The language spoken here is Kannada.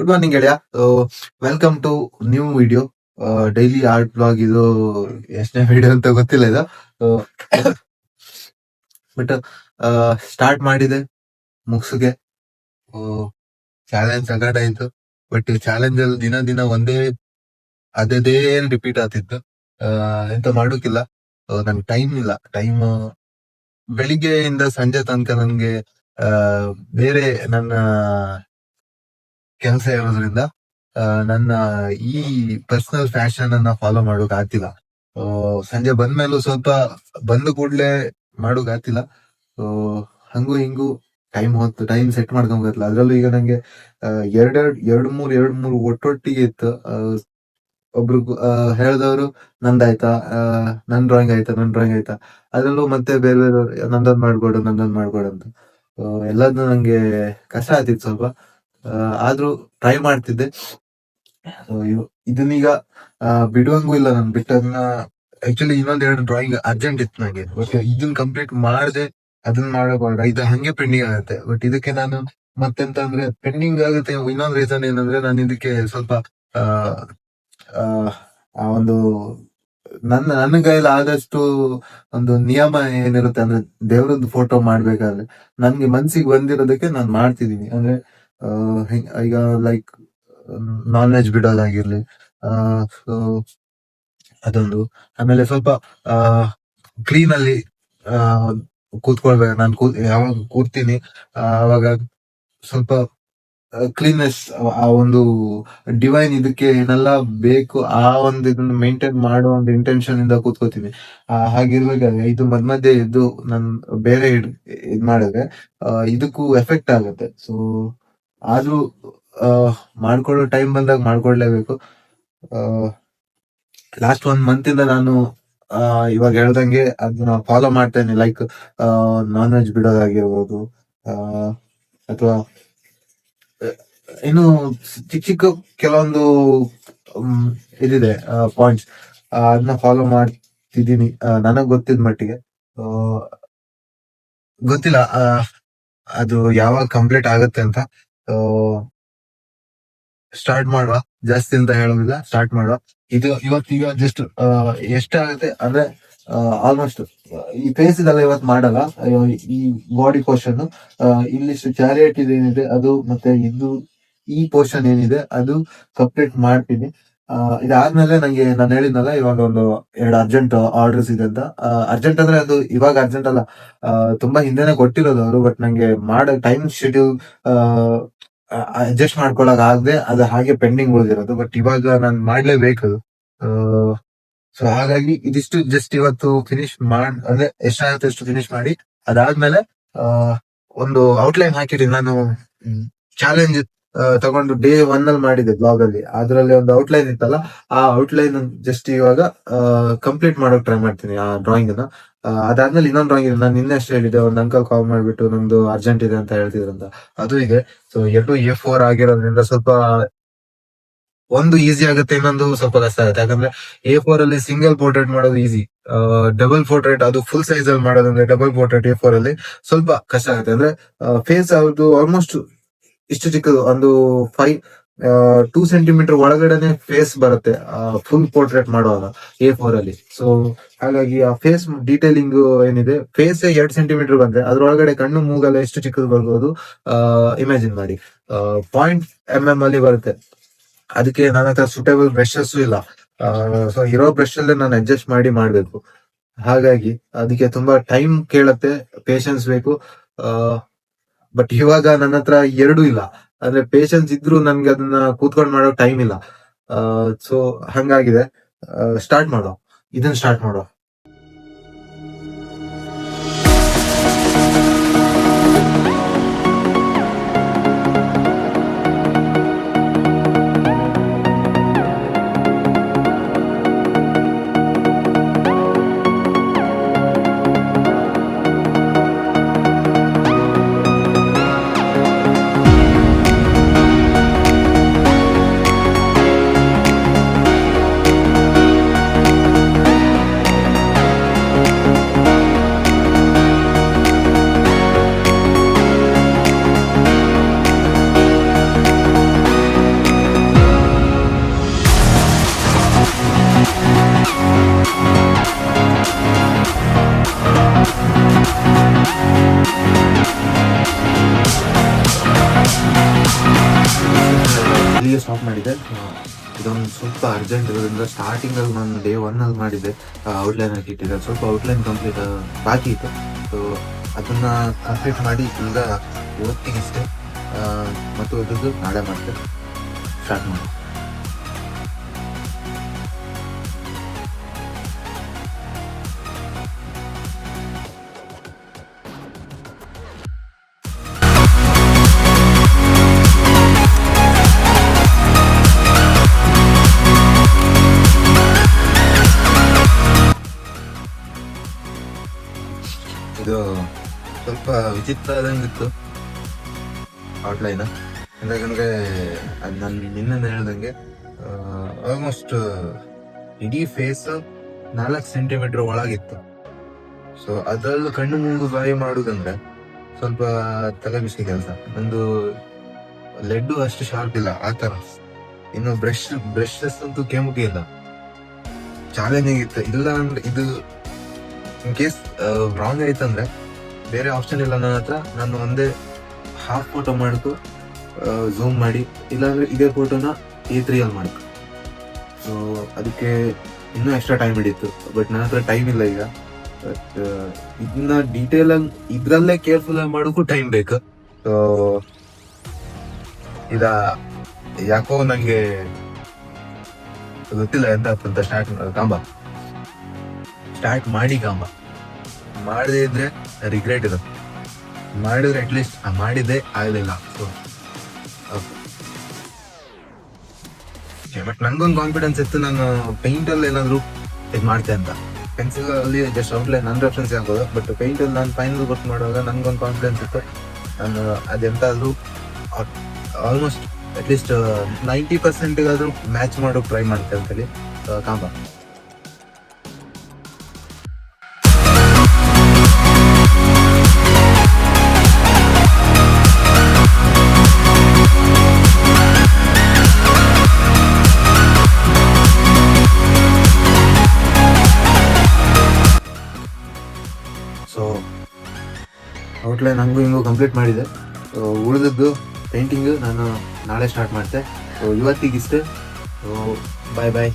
ಗುಡ್ ಮಾರ್ನಿಂಗ್ ಗೆಳೆಯ. Welcome to new video daily art blog ಇದು ಎಷ್ಟನೇ ವಿಡಿಯೋ ಅಂತ ಗೊತ್ತಿಲ್ಲ ಇದು. ಬಟ್ ಸ್ಟಾರ್ಟ್ ಮಾಡಿದೆ ಮುಗ್ಸಿಗೆ. ಚಾಲೆಂಜ್ ಆಯ್ತು. ಬಟ್ ಚಾಲೆಂಜ್ ಅಲ್ಲಿ ದಿನ ದಿನ ಒಂದೇ ಅದೇ ರಿಪೀಟ್ ಆಗ್ತಿತ್ತು. ಆ, ಎಂತ ಮಾಡೋಕ್ಕಿಲ್ಲ ನನ್ಗೆ ಟೈಮ್ ಇಲ್ಲ. ಟೈಮ್ ಬೆಳಿಗ್ಗೆಯಿಂದ ಸಂಜೆ ತನಕ ನನ್ಗೆ ಬೇರೆ ನನ್ನ ಕೆಲಸ ಇರೋದ್ರಿಂದ ನನ್ನ ಈ ಪರ್ಸನಲ್ ಫ್ಯಾಷನ್ ಅನ್ನ ಫಾಲೋ ಮಾಡೋಕ್ ಆಗ್ತಿಲ್ಲ. ಸಂಜೆ ಬಂದ್ಮೇಲೂ ಸ್ವಲ್ಪ ಬಂದ ಕೂಡ್ಲೆ ಮಾಡೋಕ್ ಆಗ್ತಿಲ್ಲ. ಹಂಗು ಹಿಂಗು ಟೈಮ್ ಹೊತ್ತು ಟೈಮ್ ಸೆಟ್ ಮಾಡ್ಕೊಂಬರ್ತಿಲ್ಲ ಅದ್ರಲ್ಲೂ ಈಗ ನಂಗೆ ಎರಡೆರಡ್ ಎರಡ್ ಮೂರ್, ಎರಡ್ ಮೂರು ಒಟ್ಟೊಟ್ಟಿಗೆ ಇತ್ತು. ಒಬ್ರು ಹೇಳಿದವರು, ನಂದಾಯ್ತಾ? ನನ್ ಡ್ರಾಯಿಂಗ್ ಆಯ್ತಾ? ನನ್ ಡ್ರಾಯಿಂಗ್ ಆಯ್ತಾ? ಅದ್ರಲ್ಲೂ ಮತ್ತೆ ಬೇರೆ ಬೇರೆ ನಂದೊಂದ್ ಮಾಡ್ಕೊಡು ನಂದೊಂದ್ ಮಾಡ್ಬೋಡು ಅಂತ. ಸೊ ಎಲ್ಲದನ್ನು ನಂಗೆ ಕಷ್ಟ ಆಗ್ತಿತ್ತು ಸ್ವಲ್ಪ. ಆದ್ರೂ ಟ್ರೈ ಮಾಡ್ತಿದ್ದೆ. ಇದನ್ನೀಗ ಬಿಡುವಂಗೂ ಇಲ್ಲ ನಾನು ಬಿಟ್ಟದನ್ನ ಆಕ್ಚುಲಿ ಇನ್ನೊಂದ್ ಎರಡು ಡ್ರಾಯಿಂಗ್ ಅರ್ಜೆಂಟ್ ಇತ್ತು ನಂಗೆ. ಬಟ್ ಇದನ್ನ ಕಂಪ್ಲೀಟ್ ಮಾಡದೆ ಅದನ್ನ ಮಾಡಬಾರ್ದು. ಇದು ಹಂಗೆ ಪೆಂಡಿಂಗ್ ಆಗುತ್ತೆ. ಬಟ್ ಇದಕ್ಕೆ ನಾನು ಮತ್ತೆಂತ ಅಂದ್ರೆ ಪೆಂಡಿಂಗ್ ಆಗುತ್ತೆ ಇನ್ನೊಂದ್ ರೀಸನ್ ಏನಂದ್ರೆ, ನಾನು ಇದಕ್ಕೆ ಸ್ವಲ್ಪ, ಆ ಒಂದು, ನನ್ನ ನನ್ನ ಕೈಯಲ್ಲಿ ಆದಷ್ಟು ಒಂದು ನಿಯಮ ಏನಿರುತ್ತೆ ಅಂದ್ರೆ, ದೇವ್ರದ್ದು ಫೋಟೋ ಮಾಡ್ಬೇಕಾದ್ರೆ, ನನ್ಗೆ ಮನ್ಸಿಗೆ ಬಂದಿರೋದಕ್ಕೆ ನಾನು ಮಾಡ್ತಿದೀನಿ ಅಂದ್ರೆ ಹೆಂಗ್- ಈಗ ಲೈಕ್ ನಾನ್ ವೆಜ್ ಬಿಡೋದಾಗಿರ್ಲಿ ಸೊ ಅದೊಂದು. ಆಮೇಲೆ ಸ್ವಲ್ಪ ಆ ಕ್ಲೀನ್ ಅಲ್ಲಿ ಆ ಕೂತ್ಕೊಳ್ಬೇಕು ನಾನು ಕೂ ಯಾವಾಗ ಕೂರ್ತೀನಿ ಆವಾಗ ಸ್ವಲ್ಪ ಕ್ಲೀನ್ನೆಸ್ ಆ ಒಂದು ಡಿವೈನ್ ಇದಕ್ಕೆ ಏನೆಲ್ಲ ಬೇಕು, ಆ ಒಂದು ಇದನ್ನ ಮೇಂಟೈನ್ ಮಾಡೋ ಒಂದು ಇಂಟೆನ್ಷನ್ ಇಂದ ಕೂತ್ಕೋತೀನಿ. ಹಾಗಿರ್ಬೇಕಾದ್ರೆ, ಇದು ಮದ್ ಮಧ್ಯೆ ಇದ್ದು ನಾನು ಬೇರೆ ಇದ್ ಮಾಡಿದ್ರೆ ಇದಕ್ಕೂ ಎಫೆಕ್ಟ್ ಆಗುತ್ತೆ. ಸೊ ಆದ್ರೂ ಮಾಡ್ಕೊಳ್ಳೋ ಟೈಮ್ ಬಂದಾಗ ಮಾಡ್ಕೊಳ್ಲೇಬೇಕು ಲಾಸ್ಟ್ ಒಂದ್ ಮಂತ್ ಇಂದ ನಾನು ಇವಾಗ ಹೇಳ್ದಂಗೆ ಅದನ್ನ ಫಾಲೋ ಮಾಡ್ತೇನೆ. ಲೈಕ್ ನಾನ್ ವೆಜ್ ಬಿಡೋದಾಗಿರ್ಬೋದು ಅಥವಾ ಇನ್ನು ಚಿಕ್ಕ ಚಿಕ್ಕ ಕೆಲವೊಂದು ಇದಿದೆ ಪಾಯಿಂಟ್ಸ್ ಅದನ್ನ ಫಾಲೋ ಮಾಡ್ತಿದ್ದೀನಿ. ನನಗ್ ಗೊತ್ತಿದ್ ಮಟ್ಟಿಗೆ. ಗೊತ್ತಿಲ್ಲ ಅದು ಯಾವಾಗ ಕಂಪ್ಲೀಟ್ ಆಗುತ್ತೆ ಅಂತ. ಸ್ಟಾರ್ಟ್ ಮಾಡುವ. ಜಾಸ್ತಿ ಅಂತ ಹೇಳೋದಿಲ್ಲ ಸ್ಟಾರ್ಟ್ ಮಾಡುವ. ಇದು ಇವತ್ತು ಈಗ ಜಸ್ಟ್ ಎಷ್ಟಾಗುತ್ತೆ ಅಂದ್ರೆ ಆಲ್ಮೋಸ್ಟ್ ಈ ಫೇಸ್ ಇದೆಲ್ಲ ಇವತ್ತು ಮಾಡಲ್ಲ. ಈ ಬಾಡಿ ಪೋರ್ಷನ್ ಇಲ್ಲಿಷ್ಟು ಚಾರಿಯಟ್ ಏನಿದೆ, ಅದು ಮತ್ತೆ ಇದು ಈ ಪೋರ್ಷನ್ ಏನಿದೆ, ಅದು ಕಂಪ್ಲೀಟ್ ಮಾಡ್ತೀನಿ. ಇದಾದ್ಮೇಲೆ ನಂಗೆ ನಾನು ಹೇಳಿದ್ನಲ್ಲ, ಇವಾಗ ಒಂದು ಎರಡು ಅರ್ಜೆಂಟ್ ಆರ್ಡರ್ಸ್ ಇದೆ ಅಂತ. ಅರ್ಜೆಂಟ್ ಅಂದ್ರೆ ಅದು ಇವಾಗ ಅರ್ಜೆಂಟ್ ಅಲ್ಲ. ತುಂಬಾ ಹಿಂದೆನೆ ಕೊಟ್ಟಿರೋದು ಅವರು ಬಟ್ ನಂಗೆ ಮಾಡೋ ಟೈಮ್ ಶೆಡ್ಯೂಲ್ ಅಡ್ಜಸ್ಟ್ ಮಾಡ್ಕೊಳಕ್ ಆಗದೆ ಅದು ಹಾಗೆ ಪೆಂಡಿಂಗ್ ಉಳಿದಿರೋದು ಬಟ್ ಇವಾಗ ನಾನು ಮಾಡ್ಲೇಬೇಕು. ಸೊ ಹಾಗಾಗಿ ಇದಿಷ್ಟು ಜಸ್ಟ್ ಇವತ್ತು ಫಿನಿಶ್ ಮಾಡ್, ಅಂದ್ರೆ ಎಷ್ಟಾಗುತ್ತೆ ಅಷ್ಟು ಫಿನಿಶ್ ಮಾಡಿ, ಅದಾದ್ಮೇಲೆ ಒಂದು ಔಟ್ಲೈನ್ ಹಾಕಿರಿ. ನಾನು ಚಾಲೆಂಜ್ ತಗೊಂಡು ಡೇ ಒನ್ ಅಲ್ಲಿ ಮಾಡಿದೆ ಬ್ಲಾಗ್ ಅಲ್ಲಿ. ಅದರಲ್ಲಿ ಒಂದು ಔಟ್ಲೈನ್ ಇತ್ತಲ್ಲ, ಆ ಔಟ್ಲೈನ್ ಜಸ್ಟ್ ಇವಾಗ ಕಂಪ್ಲೀಟ್ ಮಾಡೋಕ್ ಟ್ರೈ ಮಾಡ್ತೀನಿ ಆ ಡ್ರಾಯಿಂಗ್ ಅನ್ನ. ಅದಾದ್ಮೇಲೆ ಇನ್ನೊಂದು ಡ್ರಾಯಿಂಗ್ ಇದೆ. ನಾನು ನಿನ್ನೆ ಅಷ್ಟೇ ಹೇಳಿದ್ದೆ, ಒಂದು ಅಂಕಲ್ ಕಾಲ್ ಮಾಡ್ಬಿಟ್ಟು ನಮ್ದು ಅರ್ಜೆಂಟ್ ಇದೆ ಅಂತ ಹೇಳ್ತಿದ್ರಂತ. ಅದು ಇದೆ. ಸೊ ಎರಡು ಎ ಫೋರ್ ಆಗಿರೋದ್ರಿಂದ ಸ್ವಲ್ಪ ಒಂದು ಈಸಿ ಆಗುತ್ತೆ, ಇನ್ನೊಂದು ಸ್ವಲ್ಪ ಕಷ್ಟ ಆಗುತ್ತೆ. ಯಾಕಂದ್ರೆ ಎ ಫೋರ್ ಅಲ್ಲಿ ಸಿಂಗಲ್ ಪೋರ್ಟ್ರೇಟ್ ಮಾಡೋದು ಈಸಿ ಡಬಲ್ ಪೋರ್ಟ್ರೇಟ್ ಅದು ಫುಲ್ ಸೈಜ್ ಅಲ್ಲಿ ಮಾಡೋದಂದ್ರೆ ಡಬಲ್ ಪೋರ್ಟ್ರೇಟ್ ಎ ಫೋರ್ ಅಲ್ಲಿ ಸ್ವಲ್ಪ ಕಷ್ಟ ಆಗುತ್ತೆ. ಅಂದ್ರೆ ಫೇಸ್ ಅವ್ರದ್ದು ಆಲ್ಮೋಸ್ಟ್ ಇಷ್ಟು ಚಿಕ್ಕದು ಒಂದು ಫೈವ್ ಟೂ ಸೆಂಟಿಮೀಟರ್ ಒಳಗಡೆನೆ ಫೇಸ್ ಬರುತ್ತೆ ಫುಲ್ ಪೋರ್ಟ್ರೇಟ್ ಮಾಡುವಾಗ ಎ ಫೋರ್ ಅಲ್ಲಿ. ಸೊ ಹಾಗಾಗಿ ಆ ಫೇಸ್ ಡೀಟೇಲಿಂಗ್ ಏನಿದೆ ಫೇಸ್ ಎರಡ್ ಸೆಂಟಿಮೀಟರ್ ಬಂದ್ರೆ, ಅದ್ರೊಳಗಡೆ ಕಣ್ಣು ಮೂಗಲ್ಲ ಎಷ್ಟು ಚಿಕ್ಕದು ಬರ್ಬೋದು ಇಮ್ಯಾಜಿನ್ ಮಾಡಿ. ಪಾಯಿಂಟ್ ಎಂ ಎಂ ಅಲ್ಲಿ ಬರುತ್ತೆ. ಅದಕ್ಕೆ ನನ್ನ ಹತ್ರ ಸೂಟೇಬಲ್ ಬ್ರಷಸ್ ಇಲ್ಲ. ಸೊ ಇರೋ ಬ್ರಷ್ ಅಲ್ಲೇ ನಾನು ಅಡ್ಜಸ್ಟ್ ಮಾಡಿ ಮಾಡ್ಬೇಕು. ಹಾಗಾಗಿ, ಅದಕ್ಕೆ ತುಂಬಾ ಟೈಮ್ ಕೇಳತ್ತೆ ಪೇಶನ್ಸ್ ಬೇಕು. ಬಟ್ ಇವಾಗ ನನ್ನ ಹತ್ರ ಎರಡು ಇಲ್ಲ. ಅಂದ್ರೆ ಪೇಶನ್ಸ್ ಇದ್ರು ನನ್ಗೆ ಅದನ್ನ ಕೂತ್ಕೊಂಡು ಮಾಡೋ ಟೈಮ್ ಇಲ್ಲ. ಸೊ ಹಂಗಾಗಿದೆ. ಸ್ಟಾರ್ಟ್ ಮಾಡೋ. ಇದನ್ನ ಸ್ಟಾರ್ಟ್ ಮಾಡೋ. ಇದೊಂದು ಸ್ವಲ್ಪ ಅರ್ಜೆಂಟ್ ಇರೋದ್ರಿಂದ ಸ್ಟಾರ್ಟಿಂಗ್ ಅಲ್ಲಿ ನಾನು ಡೇ ಒನ್ ಅಲ್ಲಿ ಮಾಡಿದ್ದೆ ಔಟ್ಲೈನ್ ಹಾಕಿ ಇಟ್ಟಿದ್ದೆ. ಸ್ವಲ್ಪ ಔಟ್ಲೈನ್ ಕಂಪ್ಲೀಟ್ ಬಾಕಿ ಇತ್ತು. ಸೊ ಅದನ್ನ ಕಂಪ್ಲೀಟ್ ಮಾಡಿ ಈಗ ಇವತ್ತಿಗಿಷ್ಟೇ ಮತ್ತು ಉಳಿದದ್ದು ನಾಳೆ ಮಾಡ್ತೇನೆ ಸ್ಟಾರ್ಟ್ ಮಾಡಿ ಇದು ಸ್ವಲ್ಪ ವಿಚಿತ್ರ ಆದಂಗಿತ್ತು ಔಟ್ಲೈನ್ ಯಾಕಂದ್ರೆ ನಾನು ನಿನ್ನೆ ಹೇಳ್ದಂಗೆ ಆಲ್ಮೋಸ್ಟ್ ಇಡೀ ಫೇಸ್ ನಾಲ್ಕು ಸೆಂಟಿಮೀಟರ್ ಒಳಗಿತ್ತು. ಸೊ ಅದರಲ್ಲೂ ಕಣ್ಣು ಮೂಗು ಬಾಯಿ ಮಾಡುದಂದ್ರೆ ಸ್ವಲ್ಪ ತಲೆ ಕೆಲಸ. ಒಂದು ಲೆಡ್ಡು ಅಷ್ಟು ಶಾರ್ಪ್ ಇಲ್ಲ, ಆ ತರ ಇನ್ನು ಬ್ರಷ್ ಬ್ರಷಸ್ ಅಂತೂ ಕೆಂಪು ಇಲ್ಲ. ಚಾಲೆಂಜಿಂಗ್ ಇತ್ತು. ಇಲ್ಲ ಅಂದ್ರೆ ಇದು ಇನ್ ಕೇಸ್ ರಾಂಗ್ ಆಯ್ತಂದ್ರೆ ಬೇರೆ ಆಪ್ಷನ್ ಇಲ್ಲ ನನ್ನ ಹತ್ರ, ನಾನು ಒಂದೇ ಹಾಫ್ ಫೋಟೋ ಮಾಡ್ಕೊ ಝೂಮ್ ಮಾಡಿ, ಇಲ್ಲಾಂದ್ರೆ ಇದೇ ಫೋಟೋನ ಎ ತ್ರೀ ಅಲ್ಲಿ ಮಾಡ್ತು ಸೊ ಅದಕ್ಕೆ ಇನ್ನೂ ಎಕ್ಸ್ಟ್ರಾ ಟೈಮ್ ಹಿಡಿತು. ಬಟ್ ನನ್ನ ಹತ್ರ ಟೈಮ್ ಇಲ್ಲ ಈಗ. ಬಟ್ ಇದನ್ನ ಡೀಟೇಲ್ ಆಗಿ ಇದ್ರಲ್ಲೇ ಕೇರ್ಫುಲ್ ಆಗಿ ಮಾಡೋಕ್ಕೂ ಟೈಮ್ ಬೇಕು. ಸೊ ಇದ ಯಾಕೋ ನನಗೆ ಗೊತ್ತಿಲ್ಲ ಎಂತ ಸ್ಟಾರ್ಟ್ ಕಾಂಬ. ಸ್ಟಾರ್ಟ್ ಮಾಡಿ ಕಾಂಬ ಮಾಡದೇ ಇದ್ರೆ ರಿಗ್ರೆಟ್ ಇರುತ್ತೆ. ಮಾಡಿದ್ರೆ ಅಟ್ಲೀಸ್ಟ್ ಮಾಡಿದ್ದೆ ಆಗಲಿಲ್ಲ. ಸೊ ಬಟ್ ನಂಗೊಂದು ಕಾನ್ಫಿಡೆನ್ಸ್ ಇತ್ತು ನಾನು ಪೇಂಟಲ್ಲಿ ಏನಾದರೂ ಇದು ಮಾಡ್ತೆ ಅಂತ. ಪೆನ್ಸಿಲ್ ಅಲ್ಲಿ ಜಸ್ಟ್ ಔಟ್ಲೈನ್ ನನ್ನ ರೆಫರೆನ್ಸ್ ಆಗ್ಬೋದು ಬಟ್ ಪೇಂಟಲ್ಲಿ ನಾನು ಫೈನಲ್ ವರ್ಕ್ ಮಾಡುವಾಗ ನನಗೊಂದು ಕಾನ್ಫಿಡೆನ್ಸ್ ಇತ್ತು. ನಾನು ಅದೆಂತಾದರೂ ಆಲ್ಮೋಸ್ಟ್ ಅಟ್ಲೀಸ್ಟ್ ನೈಂಟಿ ಪರ್ಸೆಂಟ್ಗಾದರೂ ಮ್ಯಾಚ್ ಮಾಡೋಕೆ ಟ್ರೈ ಮಾಡ್ತೆ ಅಂತೇಳಿ. ಆ, ಔಟ್ಲೈನ್ ಹಂಗೂ ಹಿಂಗೂ ಕಂಪ್ಲೀಟ್ ಮಾಡಿದೆ. ಉಳಿದದ್ದು ಪೇಂಟಿಂಗು ನಾನು ನಾಳೆ ಸ್ಟಾರ್ಟ್ ಮಾಡ್ತೆ. ಸೊ ಇವತ್ತಿಗಿಷ್ಟೇ. ಬಾಯ್ ಬಾಯ್